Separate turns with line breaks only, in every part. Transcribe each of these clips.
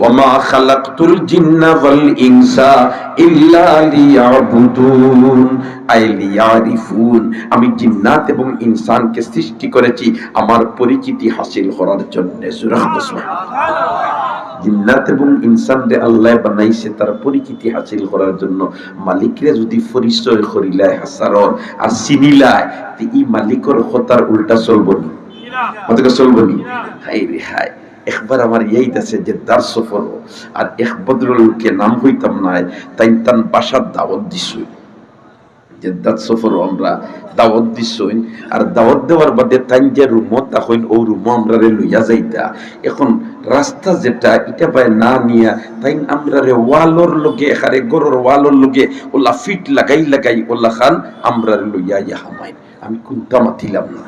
ওয়াল ইনসা ইল্লা লিয়াবুদুন আই লিয়ারিফুন। আমি জিন্নাত এবং ইনসানকে সৃষ্টি করেছি আমার পরিচিতি হাসিল করার জন্য। জিন্নাত এবং ইনসানরে আল্লাহ বানাইছে তার পরিচিতি হাসিল করার জন্য। মালিকরে যদি পরিচয় করিলায় হাসারর আর চিনিলায় ই মালিকর হতার উল্টা চলব নি আমাদেরকে চলব নি হাই রে হাই একবার আমার এই আছে যে দার সফর আর এক বদরুলকে নাম হইতাম নাই তাই তান বাসার দাওয়াত দিছই জেদ্দাত সফর আমরা, দাওয়াত দিছইন আর দাওয়াত দেওয়ার বাদে তাই যে রুমত তখন ও রুমো আমরা রে লইয়া যাইতা। এখন রাস্তা যেটা এটা পায় না নিয়া, তাই আমরা রে ওয়ালর লগে, এখারে গরর ওয়ালর লগে, ওলা ফিট লাগাই লাগাই, ওলা খান আমরা লইয়া ইয়া হামাই। আমি কুন্তা মাতিলাম না।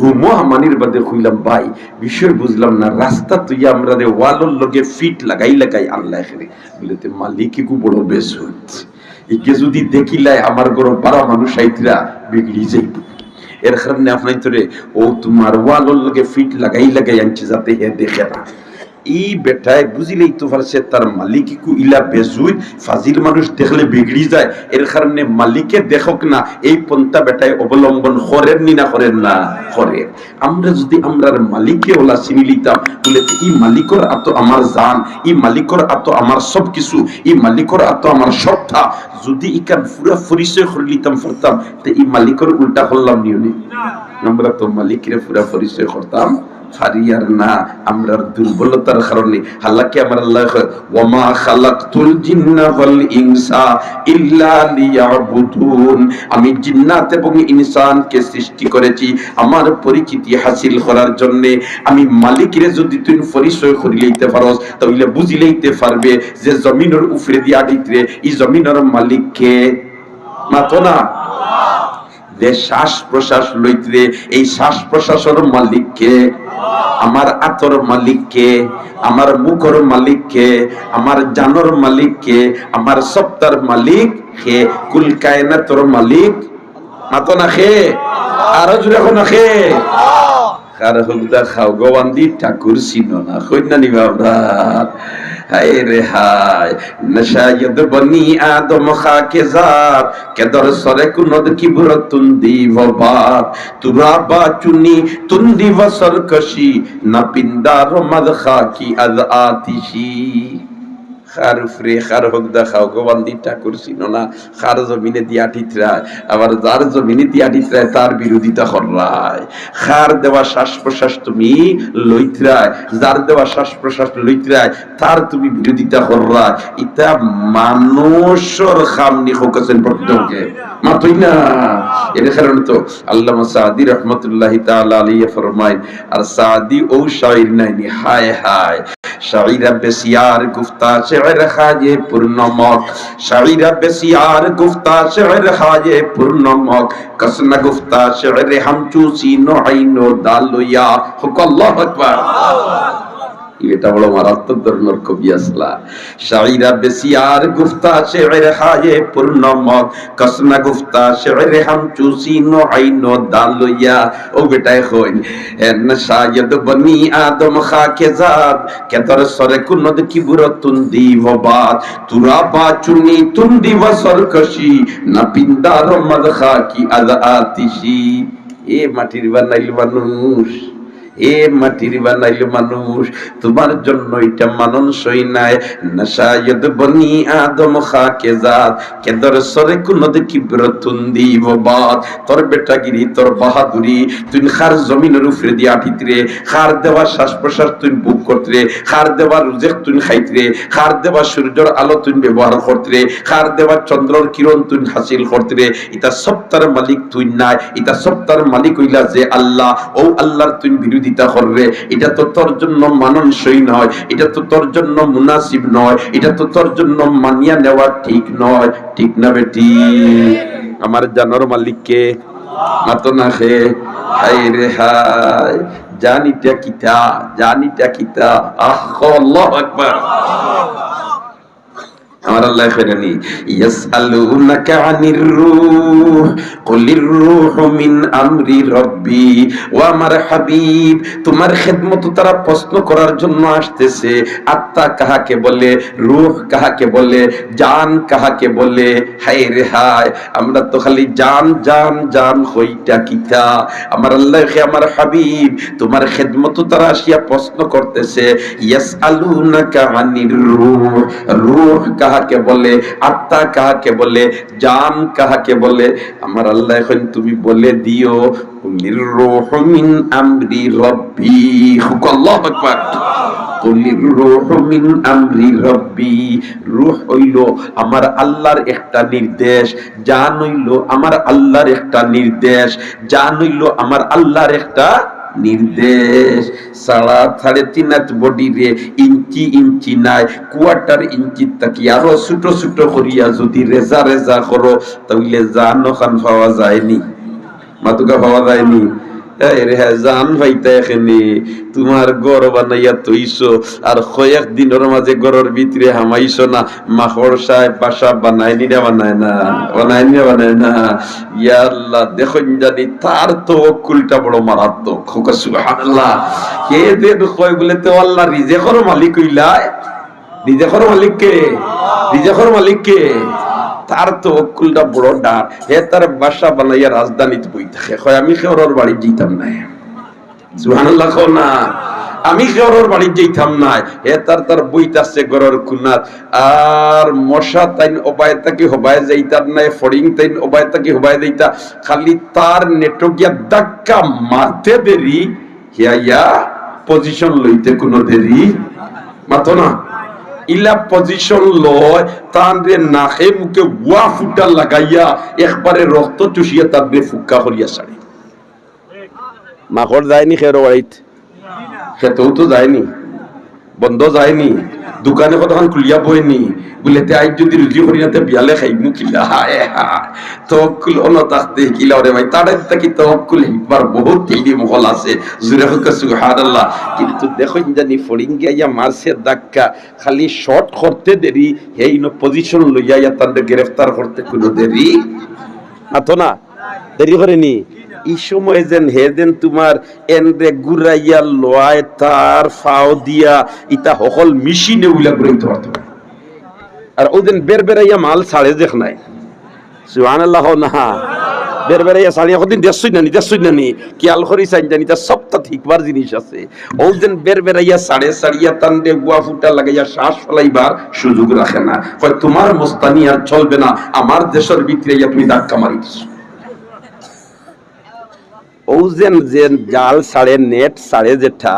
রুমো হামানির বাদে খুইলাম, ভাই, বিষয় বুঝলাম না, রাস্তা তুই আমরা রে ওয়ালর লগে ফিট লাগাই লাগাই আল্লাহ এখানে বলেতে মালিক কু বড় বেশ হচ্ছে একে যদি দেখিলাই আমার গরো বারা মানুষ আইতরা, বিগড়ি যাইব। এর কারণে আপনার তোরে ও তোমার ওয়ালর লগে ফিট লাগাই লাগাই আনছে যাতে হে দেখে না। এই বেটায় বুঝিলেই তো তার মালিক কু ইলা বেজুই ফাজিল মানুষ দেখলে বিগড়ি যায়। এর কারণে মালিকে দেখক না এই পন্থা বেটায় অবলম্বন করেন নি না করেন না? করেন আমরা যদি আমরার ওলা চিনি লিতাম বলে মালিকর আতো আমার জান এই মালিকর আতো আমার সব কিছু এই মালিকর আতো আমার সবটা। যদি ইকার পুরা পরিচয় করে লিতাম করতাম তো এই মালিকর উল্টা করলাম নিয়নে আমরা তো মালিকের পুরা পরিচয় করতাম। ফারিয়ার না, আমরার দুর্বলতার কারণে। আমার আল্লাহ ওয়াল ইনসা ইল্লা আমি জিন্নাত এবং ইনসানকে সৃষ্টি করেছি, আমার পরিচিতি হাসিল করার জন্য। আমি মালিকের যদি তুই পরিচয় করে লইতে পারস, তাহলে বুঝি লইতে পারবে যে জমিনের উপরে দিয়া দিতে এই জমিনের মালিককে মাতো না। যে শ্বাস প্রশ্বাস লইতে, এই শ্বাস প্রশ্বাসের মালিককে, আমার আতর মালিককে, আমার মুখর মালিককে, আমার জানর মালিককে, আমার সপ্তার মালিক কে কুল কায়নাতর মালিক, মাতো না খে, আরও জুড়ে না খে। কার হুকদা খাও গোবান্দি ঠাকুর চিনো না কন্যা নিবা হায় রে হায়, নশায়দ বনি আদম খাকে জাত, কেদর সরে কুনদ কিবর তুন্দি ভবাত তুরা বা চুনি তুন্দি বসর কশি না পিন্দার মদ খাকি আদ আতিশি। খার উফরে খার হোক দেখাও ঠাকুর চিনো না, খার জমিনে দিয়া আবার যার জমিনে দিয়া তার বিরোধিতা খার দেওয়া শ্বাস প্রশ্বাস তুমি যার দেওয়া শ্বাস প্রশ্বাস তার তুমি বিরোধিতা ইতা মানুষের খামনি হোকাছেন প্রত্যেককে মাতই না। এর কারণে তো আল্লামা সাদি রহমতুল্লাহ তাআলা আলাইহি ফরমায়, আর সাদি ও শাইর নাইনি, হায় হায়। শাইরা বেসিয়ার গুফতা শের খাজে পূর্ণমক শাইরা বেসিয়ার গুফতা শের খাজে পূর্ণমক কসনা গুফতা শের হামচু সিনো দালুয়া। হুক আল্লাহু আকবার এটা বড় মারাত্মক ধরনের কবি আসলা। শাইরা বেসিয়ার গুফতা শের হায়ে পূর্ণমক কসনা গুফতা শের হামচু সিনো আইনো দালুয়া ও বেটায় হইন শায়দ বনি আদম খাকে জাত কেতর সরে কুনদ কিবুরতুন দিবাত তুরা বাচুনি তুন্দি ওয়াসরকশি না পিন্দার মদ খা খাকি আদ আতিশি এ মাটির বানাইল মানুষ। এ মাটির বানাইল মানুষ, তোমার জন্য এটা মাননসই নাই। নাশায়দ বনি আদম খাকে জাত, কেদর সরে কুনো দেখি ব্রতুন দিব বাদ তোর বেটাগিরি, তোর বাহাদুরি, তুই খার জমিনের উপরে দিয়ে আঠিতরে খার দেওয়া শ্বাস প্রশ্বাস তুই বুক করতরে খার দেওয়া রুজেক তুই খাইতরে খার দেওয়া সূর্যর আলো তুই ব্যবহার করতরে খার দেওয়া চন্দ্রর কিরণ তুই হাসিল করতরে এটা সপ্তার মালিক তুই নাই এটা সপ্তার মালিক হইলা যে আল্লাহ। ও আল্লাহর তুই বিরোধিতা করবে এটা তো তোর জন্য মাননসই নয়, এটা তো তোর জন্য মুনাসিব নয়, এটা তো তোর জন্য মানিয়া নেওয়া ঠিক নয়। ঠিক না বেটি? আমার জানোর মালিককে মাতো না খে। হাই রে হাই জানিটা কিতা জানিটা কিতা। আহ, আল্লাহু আকবার। আমার আল্লাহ করেনি ইয়াসআলুনাকা আনির রূহ, কুলির রূহু মিন আমরি রব্বি ও আমার হাবিব, তোমার খেদমত তারা প্রশ্ন করার জন্য আসতেছে। আত্মা কাহাকে বলে, রূহ কাহাকে বলে, জান কাহাকে বলে? হায় রে হায়, আমরা তো খালি জান জান জান হইটা কিতা আমার আল্লাহ আমার হাবিব, তোমার খেদমত তারা আসিয়া প্রশ্ন করতেছে, ইয়াসআলুনাকা আনির রূহ রূহ কাহাকে বলে, আত্মা কাহাকে বলে, জান কাহাকে বলে, আমার আল্লাহ এখন তুমি বলে দিও আমরি রব্বি আকবার। আমরি আল্লাহর একটা নির্দেশ, জান আমার আল্লাহর একটা নির্দেশ আমার আল্লাহর একটা নির্দেশ। সাড়া সাড়ে তিন বডি রে ইঞ্চি ইঞ্চি নাই, কোয়ার্টার ইঞ্চি তাকি আরও ছোট ছোট করিয়া যদি রেজা রেজা করো তাহলে জানো খান পাওয়া যায়নি। মাতুকা পাওয়া যায়নি। জান ভাইতা এখানে। তোমার গড় বানাইয়া তৈছো আর কয়েক দিনের মাঝে গড়ের ভিতরে হামাইছো না মাখর সাহেব বাসা বানায় নি না বানায় না, বানায় নি না বানায় না। ইয়া আল্লাহ, দেখুন জানি তার তো কুলটা বড় মারাত্মক খোকা সুবহানাল্লাহ। কে দেন কয় বলে তো আল্লাহ রিজেকর মালিক হইলায় রিজেকর মালিক কে রিজেকর মালিক কে তার তো অকুলটা বড় ডার হে তার বাসা বানাইয়া রাজধানীতে বই থাকে। হয় আমি খেওর বাড়ি যেতাম না। সুবহানাল্লাহ কও না। আমি খেওর বাড়ি যেতাম না। হে তার তার বইতাছে গরর কুনাত আর মশা তাইন অবায় তাকে হবায় যাইতার নাই, ফড়িং তাইন অবায় তাকে হবায় যাইতা। খালি তার নেটকিয়া ধাক্কা মারতে দেরি, হিয়া পজিশন লইতে কোনো দেরি মাতো না। ইলা পজিশন লয় তানরে নাকে মুখে ওয়া ফুটা লাগাইয়া একবারে রক্ত চুষিয়া তানরে ফুক্কা করিয়া ছাড়ে। মাকড় যায়নি খেরো বাড়িত খেতেও তো যায়নি। বন্ধ যায়নি। দোকানে কতক্ষণ খুলিয়া বইনি। বুলেতে আই যদি রুজি করি নাতে বিয়ালে খাইমু কিলা? হায় হায়। তওয়াক্কুল অনতাখতে কিলা রে ভাই তাড়াই তাকি তওয়াক্কুল হিবার বহুত তিলি মহল আছে। জুরে হক সুবহানাল্লাহ। কিন্তু দেখো জানি ফড়িং গিয়া মারছে ধাক্কা খালি শর্ট করতে দেরি এই নো পজিশন লইয়া ইয়া তান্ডে গ্রেফতার করতে কোনো দেরি আতো না দেরি করেনি এই সময় যেন হে দেন তোমার এনরে গুরাইয়া লোয়ায় তার ফাও দিয়া ইতা সকল মিশিনে উইলা করে দিতে পারতো। আর ওদিন বের বেরাইয়া মাল ছাড়ে দেখ নাই। সুবহানাল্লাহ, না। বের বেরাইয়া ছাড়িয়া কদিন দেড়শই নানি দেড়শই নানি কিয়াল করি চাই জানি তা সবটা ঠিকবার জিনিস আছে। ওদিন বের বেরাইয়া সাড়ে সাড়িয়া তান্ডে গুয়া ফুটা লাগাইয়া শ্বাস ফলাইবার সুযোগ রাখে না। তোমার মোস্তানি আর চলবে না, আমার দেশের ভিতরে তুমি ধাক্কা মারি ওজেন যে জাল সাড়ে নেট সাড়ে যেটা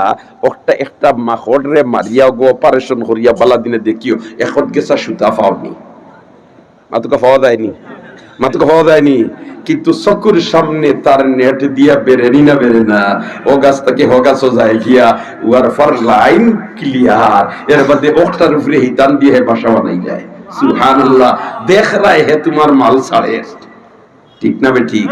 একটা মাখড় রে মারিয়া গো অপারেশন করিয়া বালা দিনে দেখিও, এখন গেছা সুতা পাওনি। মাতুকা পাওয়া যায়নি। মাতুকা পাওয়া যায়নি। কিন্তু চকুর সামনে তার নেট দিয়া বেরেনি না বেরে না ও গাছ থেকে হ গাছও যায় গিয়া উয়ার ফর লাইন ক্লিয়ার এর বাদে ওটার উপরে হিতান দিয়ে বাসা বানাই যায়। সুবহানাল্লাহ, দেখ রায় হে তোমার মাল ছাড়ে ঠিক না ঠিক?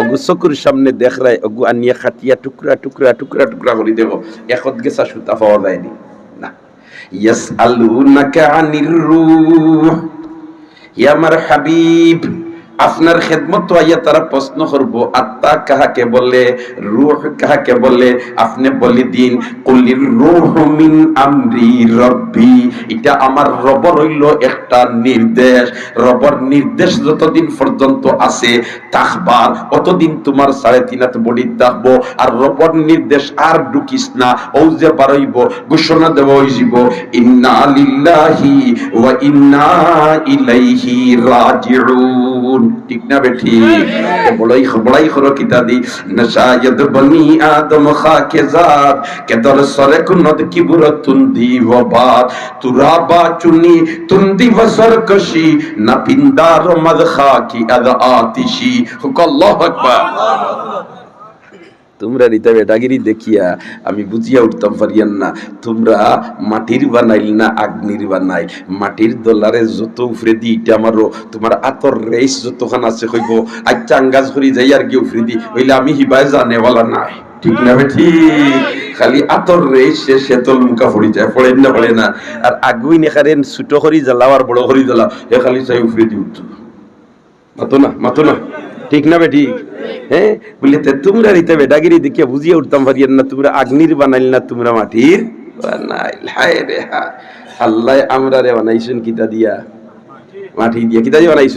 অগু চকুর সামনে দেখ রাই অগু আনিয়া খাটিয়া টুকরা টুকরা টুকরা টুকরা করে দেব। একত গেছা সুতা পাওয়া যায়নি না? ইয়াস আলুনাকা আনির রূহ। ইয়া আমার হাবিব আপনার খেদমত আইয়া তারা প্রশ্ন করব, আত্মা কাহাকে বলে, রূহ কাহাকে বলে? আপনি বলি দিন, কুলির রূহ মিন আমরি রব্বি। এটা আমার রবর হইল একটা নির্দেশ। রবর নির্দেশ যতদিন পর্যন্ত আছে অতদিন তোমার সাড়ে তিন হাত বডি থাকব আর রবর নির্দেশ আর ঢুকিস না যে ঘোষণা হইব, ইন্না লিল্লাহি ওয়া ইন্না ইলাইহি রাজিউন। ঠিক না বেঠি বড়াই বড়াই করো কিতা দি? নশায়দ বনি আদম খাকে জাত কে দর সরে কুনত কি তুন্দি ওবাত তুরাবা চুনি তুন্দি বসর কশি না পিন্দার মদ খাকি আদ আতিশি। হুক আল্লাহু আকবার। তোমরা রিতা বেটাগিরি দেখিয়া আমি বুঝিয়া উঠতাম পারিয়ান না। তোমরা মাটির বানাইল না আগ্নির বানাই। মাটির দলারে যত উফরে দি ইটা আমারও তোমার আতর রেস যতখান আছে হইব আচ্ছা আঙ্গাজ করি যাই আর কি উফরে দি। হইলে আমি হিবায় জানেওয়ালা নাই। ঠিক না ঠিক। খালি আতর রে সে শেতল মুখা পড়ি যায়। পড়েন না, পড়ে না। আর আগুই নেখারেন ছোট করি জ্বালাও আর বড় করি জ্বালাও। এ খালি চাই উফরে দি উঠতো। মাতো না মাতো না। ঠিক না বেটি হ্যাঁ তে তোমরা রিতে বেডাগিরি দেখে বুঝিয়ে উঠতাম পারিয়েন না তোমরা আগ্নির বানাইল না তোমরা মাটির? বানাইল, হায় রে, হায়। আল্লাহ আমরা রে বানাইছেন কিতা দিয়া? মাটি দিয়া, কিতা দিয়ে বানাইছেন?